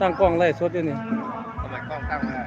ตั้งกล้องไล่สดอยู่นี่ทำไมกล้องตั้งไม่ได้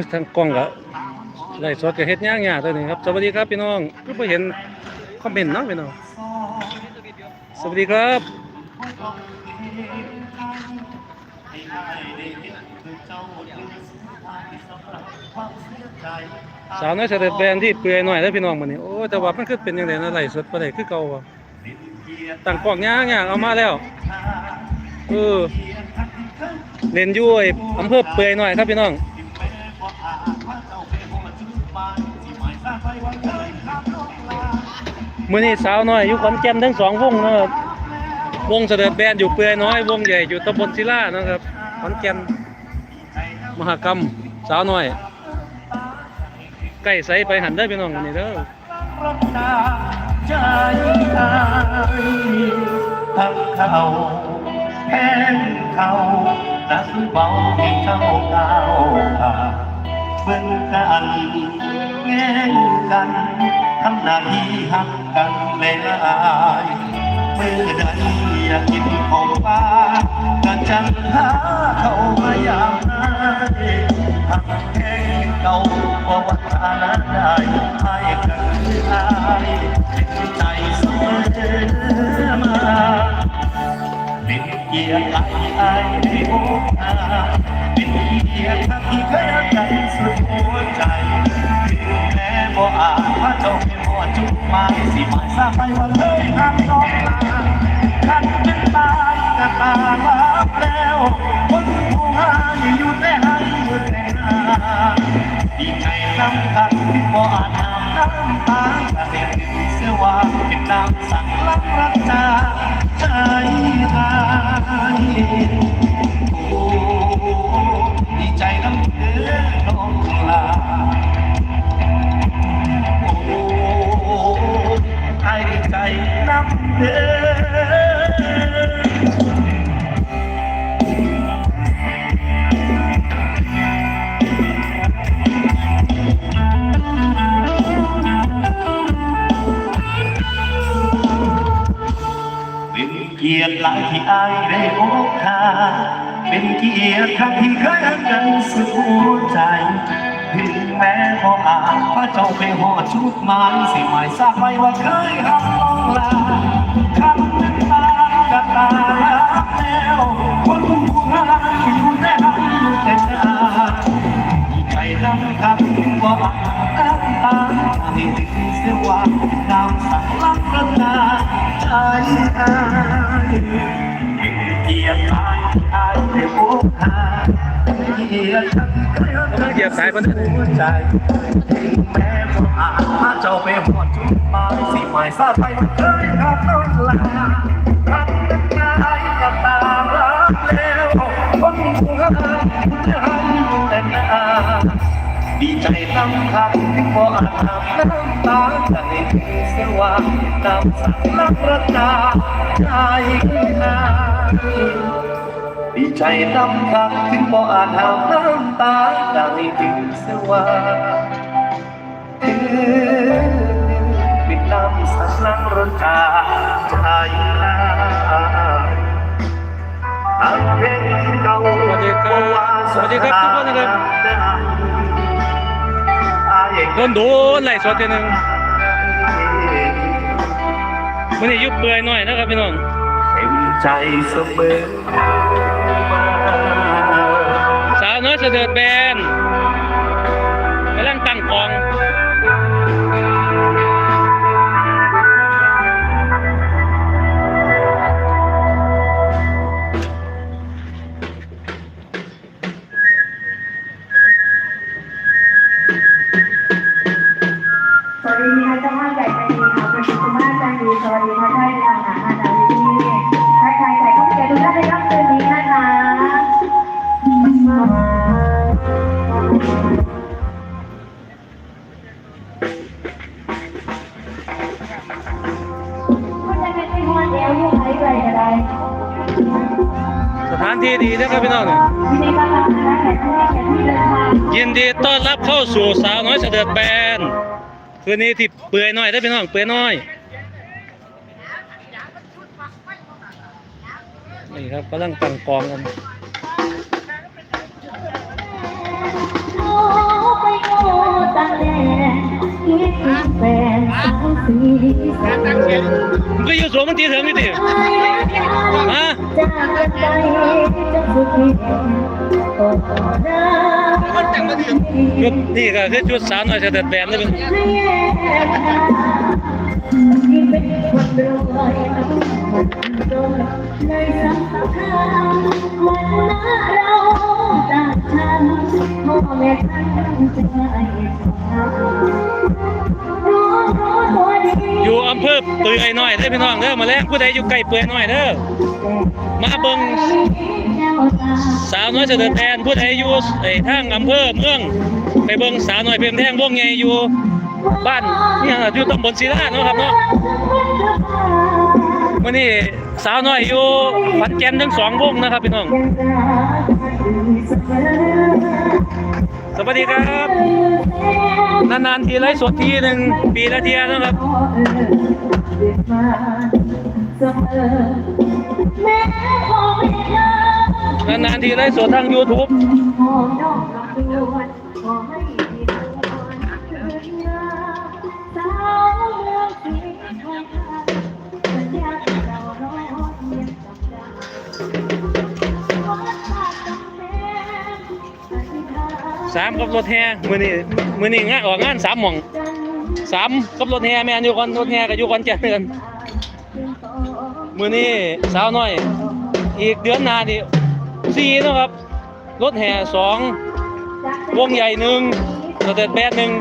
ยทางกล้องก็ไล่สดก็เฮ็ดยากยากตัวนี้ครับ สวัสดีครับพี่น้องก็บ่เห็นคอมเมนต์เนาะพี่น้อง สวัสดีครับสาวน้อยเสด็จแบนที่เปื่อยหน่อยแล้วพี่น้องมื้อนี้โอ้แต่ว่ามันคือเป็นจังได๋นะไล่สดบ่ได้คือเก่าบ่ตั้งกล้องยากยากเอามาแล้วเออเล่นยู่ไอ้อำเภอเปื่อยหน่อยครับพี่น้อง มื่อนี้สาวน้อยอยู่ขอนแก่นทั้งสองวงนะครับวงเสด็จแบนอยู่เปื่อยน้อยวงใหญ่อยู่ตำบลศิลานะครับขอนแก่นมหากรรมสาวน้อยใกล้ใสไปหันได้พี่น้องวันนี้เด้อใจทั้งเขาแค้นเขานักเบาให้เขาก้าวผ่านเบิ่งกันแง่งกัน ทำหน้าที่หักกันเลยลายเมื่อใดอยากกินของป้าก็จังหาเขามาอย่างไรหักแห้งเก่าว่าวัฒนได้ให้กันอายใจเสมอมาเป็นเกียรติไอ้ในโอกาสเป็นเกียรติที่เคยรักกันสุดหัวใจ บ่อาจพระเจ้าเป็นหัวจุดหมายสิหมายสร้างไปว่าเคยทำน้องลาคันเป็นตายก็ตาลับแล้วคนผู้หายอยู่แต่หันมือแต่หน้าดีใจน้ำกันบ่อาจนำน้ำตาแต่เห็นเสียว่าเป็นน้ำสั่งลักรักจาใจหายโอ้ดีใจน้ำเดือน้องลา ไอ้ใจน้ำเดือเป็นเกียรติหลายที่อายได้โอกาสเป็นเกียรติครั้งที่เคยรักกันสุดหัวใจ แม้พองอาพระเจ้าไปหอดชุดมายสิหมายทราบไหมว่าเคยรับน้องลาคำนั้นตากระตาแล้วคนผู้หาอยู่แต่หันแต่หน้าดีใจน้ำกันว่าน้ำตาให้ถึงเสียว่าน้ำสังลักระนาใจอายเกียรติอาย เกียรติฉันเคยรักกำลังเหยียบสายเพิ่นเด้ใจแม้ว่าอาจมาเจ้าไปหอดจุดหมายสิหมายซาไปว่าเคยทำน้องลาทำน้ำตากับตามรับแล้วคนผู้หาจะหันแต่หน้าดีใจน้ำคันพออาจทำน้ำตาใจถึงเสว่าน้ำสักนักระจาใจนา ดีใจน้ำคันถึงพออาจทำน้ำตาใจถึงเสียว่าป็นน้ำสักนักระจาใจนายอันเพลงเก่าสวัสดีครับสวัสดีครับทุกคนนะครับโดนโดนไล่สดทีหนึงมื้อนี้ยู่เปื่อยหน่อยนะครับพี่น้องเต็มใจเสมอ เสด็จแบนกำลังตั้งกองสวัสดีค่ะเจ้าภาพใหญ่ใจดีค่ะคุณคุมากใจดีสวัสดีค่ะานที่ดีนะครับพี่น้อง ยินดีต้อนรับเข้าสู่สาวน้อยเสด็จแบนคืนนี้ที่เปื่อยน้อยได้พี่น้องเปื่อยน้อยนี่ครับกำลังตั้งกองกันโอ้ไปโง่ตั้งแต่คิดถึงแฟน ก็อยู่สูงมันตีถึงนี่ติฮะจากกันไปจะสุดที่โอ้รักชุดนี่ก็คือชุดสาวน้อยเสด็จแบนได้อเป็นให้แยกทางที่เป็นคนรวยมันโดนเลยสักครั้งวันนั้นเราต่างฉันพ่อแม่ท่านจะไม่ทำ อำเภอเปื่อยน้อยได้อพี่น้องเด้อมาแลกผู้ใดอยู่ใกล้เปื่อยน้อยเด้อมาเบิ่งสาวน้อยเสด็จแบนผู้ใดอยู่ไอ้ทางอำเภอเมืองไปเบิ่งสาวน้อยเพิ่มแท่งวงใหญ่อยู่บ้านนี่ฮะอยู่ตำบลศิลาเนาะครับเนาะมื่อนี้สาวน้อยอยู่ขอนแก่นทั้งสองวงนะครับพี่น้องสวัสดีครับ นานๆทีไลฟ์สดทีหนึ่งปีละเทียนะครับ นานๆทีไลฟ์สดทาง YouTube สามกับรถแห่มื่อนี้มื่อนี้งานออกงานสามหม่อง สามกับรถแห่แม่นอยู่คนรถแห่กับอยู่คนแก่นเดือนมือนี้สาวน้อย อีกเดือนหน้านี่สี่นะครับ รถแห่สองวงใหญ่หนึ่งสเตจแบนหนึ่ง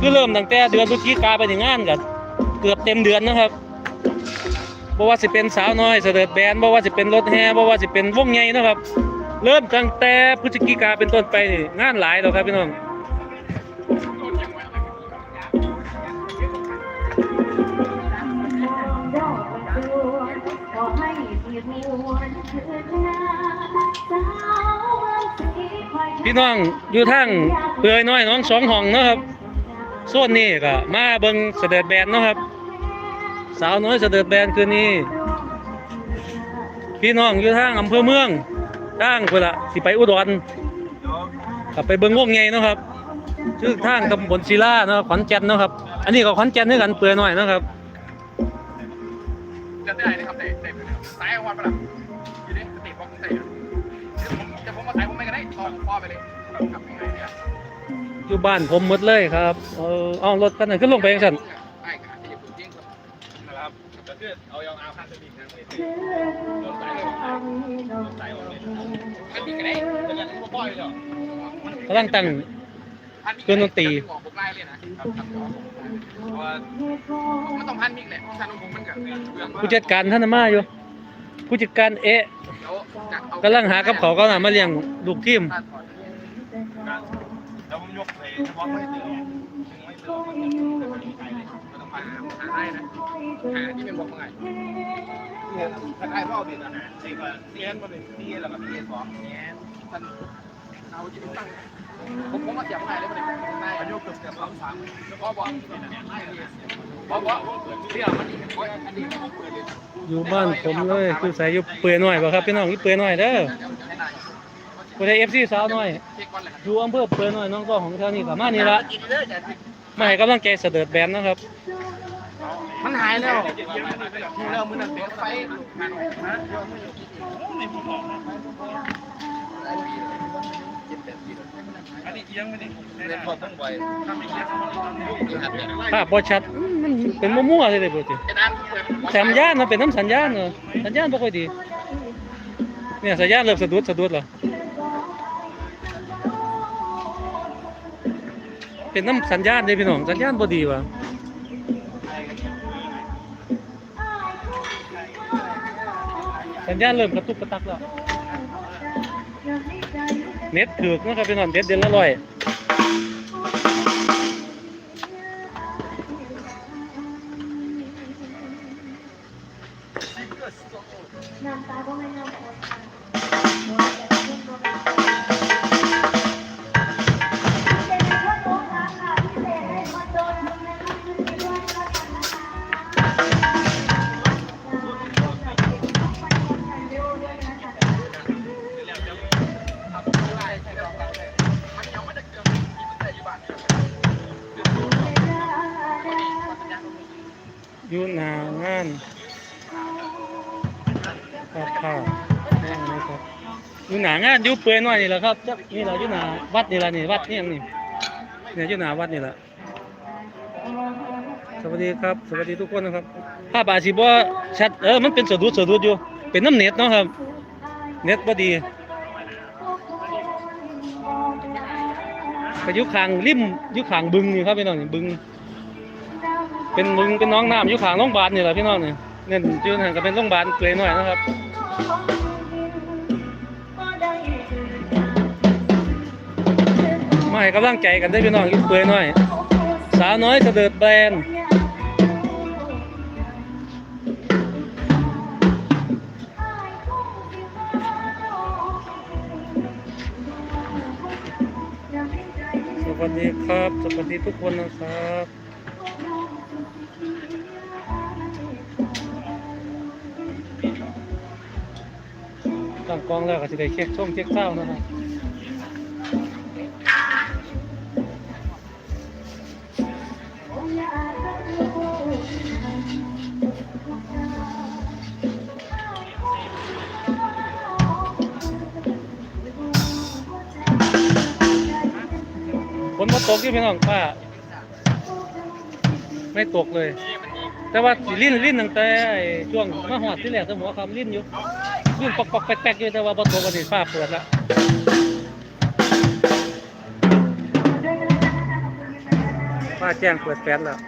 คือเริ่มตั้งแต่เดือนพฤศจิกาไปถึงงานกันเกือบเต็มเดือนนะครับบ่ว่าสิเป็นสาวน้อยสเตจแบนบ่ว่าสิเป็นรถแห่บ่ว่าสิเป็นวงใหญ่นะครับ เริ่มตั้งแต่พฤศจิกาเป็นต้นไปงานหลายแล้วครับพี่น้อง พี่น้องอยู่ทางเปื่อยน้อยน้องสองห้องเนาะครับโซนนี้ก็มาเบิ่งเสด็จแบนเนาะครับ สาวน้อยเสด็จแบนคืนนี้ พี่น้องอยู่ทางอำเภอเมืองทางเพื่อละสิไปอุดรกลับไปเบิ่งวงใหญ่เนาะครับชื่อทางตำบลศิลาเนาะขอนแก่นเนาะครับ อันนี้ก็ขอนแก่นด้วยกันเปื่อยน้อยเนาะครับ พ่อไปเลยกลับยังไงเนี่ยอยู่บ้านผมหมดเลยครับ เออเอารถคันนั้นขึ้นลงไปยังสั่นไอ้ขาที่จะพูดจริงครับนะครับแต่คือเอายองเอาคันตัวนี้นะไม่โดนสายเลยโดนสายออกเลยคันนี้ก็ได้แต่ยังไม่บ่อยเลยกำลังตั้งผมไล่เลยนะครับเพราะว่ามันต้องพันมิกแหละชันของผมมันกับเรื่องผู้จัดการท่านน่ะมาอยู่ ผู้จัดการเอ๊ะแล้วจะเอากำลังหากับเขาวก็น่ะมาเลี้ยงลูกทีมแล้วผมยกไปเฉพาะไม่ตื่นไม่ตื่นมันต้องมาหาได้นะหาที่เป็นบอกไงเนี่ยถ้าใครรอบดีนะสี่ก็เซียนมาเป็นซีแล้วก็ซีสองเนี่ยท่าน เอาจริงตั้งผมผมมาเสียบให้เลยมันเป็นนายอายุเกือบเกือบสามสามแล้วก็บอกบอกบอกเรื่องมันอันนี้ผมเปิดเลยอยู่บ้านผมเลยคือใส่อยู่เปื่อยหน่อยบ่ครับพี่น้องอยู่เปื่อยหน่อยเด้อให้นายผู้ใด FC สาวหน่อยอยู่อำเภอเปื่อยหน่อยน้องก็ของแถวนี้ก็มานี่ละมาให้กำลังใจเสด็จแบนนะครับมันหายแล้วมือเรามือนั่นเสียไฟ นะเอียงไปนี่เล่นพอต้องไวถ้าไม่เอียงมันยุ่งอยู่หัดเลยภาพบ่ชัดมันเป็นมั่วๆเลยเลยบ่ติไอ้ด้านเปิดสัญญาณมันเป็นน้ำสัญญาณเนอะสัญญาณบ่ค่อยดี เนี่ยสัญญาณเริ่มสะดุดสะดุดแล้วเป็นน้ำสัญญาณเด้พี่น้องสัญญาณบ่ดีว่ะสัญญาณเริ่มกระตุกกระตักแล้ว เน็ตถือนะครับพี่น้องเน็ตเดือนละร้อยน้ำตาก็ไม่น้ำตา ยู่หนางานครับค่ะนั่งนะครับอยู่หนางานอยู่เปื่อยหน่อยนี่แหละครับนี่เราอยู่หนาวัดนี่แหละนี่วัดนี่ยังนี่เนี่ยอยู่หนาวัดนี่แหละสวัสดีครับ สวัสดีทุกคนนะครับภาพอาจสิบ่ชัดเออมันเป็นสะดุดสะดุดอยู่ เป็นน้ำเน็ตเนาะครับ เน็ตบ่ดีก็ยู่ข้างริมยู่ข้างบึงนี่ครับพี่น้องนี่บึง เป็นมึงเป็นน้องน้ำอยู่ข้างโรงพยาบาลนี่แหละพี่น้องนี่เนี่ยอยู่นั่นก็เป็นโรงพยาบาลเกรยหน่อยนะครับมาให้กำลังใจกันได้พี่น้องอยู่เกรยหน่อย สาวน้อยเสด็จแบรนด์สวัสดีครับ สวัสดีทุกคนนะครับ ตั้งกล้องแล้วก็จะได้เช็คช่วงเช็คเช้านะครับฝนมาตกที่พี่น้องป้า ไม่ตกเลย แต่ว่าสิลิ้นลิ้นตั้งแต่ไอ้ช่วงมาหอดที่แหลกสมอคำลิ้นอยู่ลิ้นปอกปอกแป๊กแป๊กอยู่แต่ว่าบ่ตกวันนี้ฟ้าเปิดละฟ้าแจ้งเปิดแฟนแล้ว